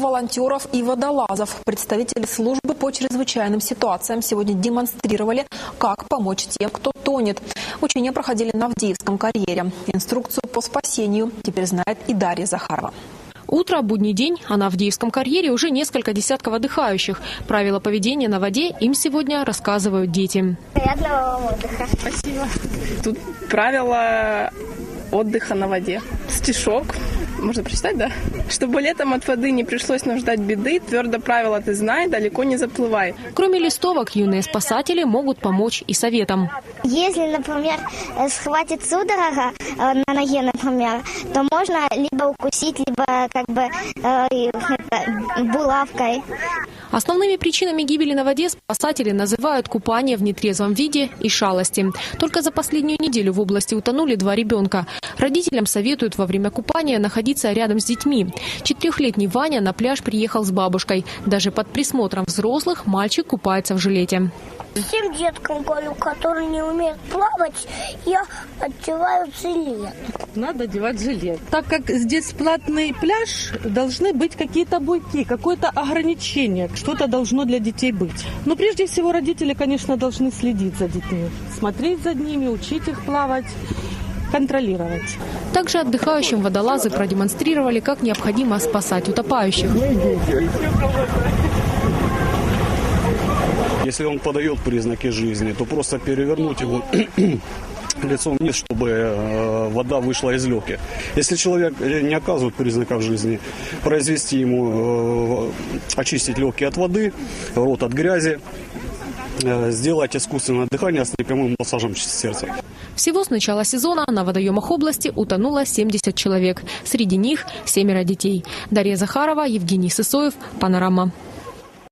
волонтеров и водолазов. Представители службы по чрезвычайным ситуациям сегодня демонстрировали, как помочь тем, кто тонет. Учения проходили на Авдеевском карьере. Инструкцию по спасению теперь знает и Дарья Захарова. Утро, будний день, а на Авдеевском карьере уже несколько десятков отдыхающих. Правила поведения на воде им сегодня рассказывают дети. Приятного вам отдыха. Спасибо. Тут правила отдыха на воде. Стишок. Можно прочитать, да? Чтобы летом от воды не пришлось нам ждать беды, твердо правило ты знай, далеко не заплывай. Кроме листовок, юные спасатели могут помочь и советом. Если, например, э, схватит судорога э, на ноге, например, то можно либо укусить, либо как бы э, это, булавкой. Основными причинами гибели на воде спасатели называют купание в нетрезвом виде и шалости. Только за последнюю неделю в области утонули два ребенка. Родителям советуют во время купания находиться рядом с детьми. Четырехлетний Ваня на пляж приехал с бабушкой. Даже под присмотром взрослых мальчик купается в жилете. Всем деткам говорю, которые не умеют плавать, я одеваю жилет. Надо одевать жилет. Так как здесь платный пляж, должны быть какие-то буйки, какое-то ограничение, что-то должно для детей быть. Но прежде всего родители, конечно, должны следить за детьми, смотреть за ними, учить их плавать контролировать. Также отдыхающим водолазы продемонстрировали, как необходимо спасать утопающих. Если он подает признаки жизни, то просто перевернуть его лицом вниз, чтобы э, вода вышла из легких. Если человек не оказывает признаков жизни, произвести ему, э, очистить легкие от воды, рот от грязи, э, сделать искусственное дыхание с непрямым массажем сердца. Всего с начала сезона на водоемах области утонуло 70 человек. Среди них семеро детей. Дарья Захарова, Евгений Сысоев, Панорама.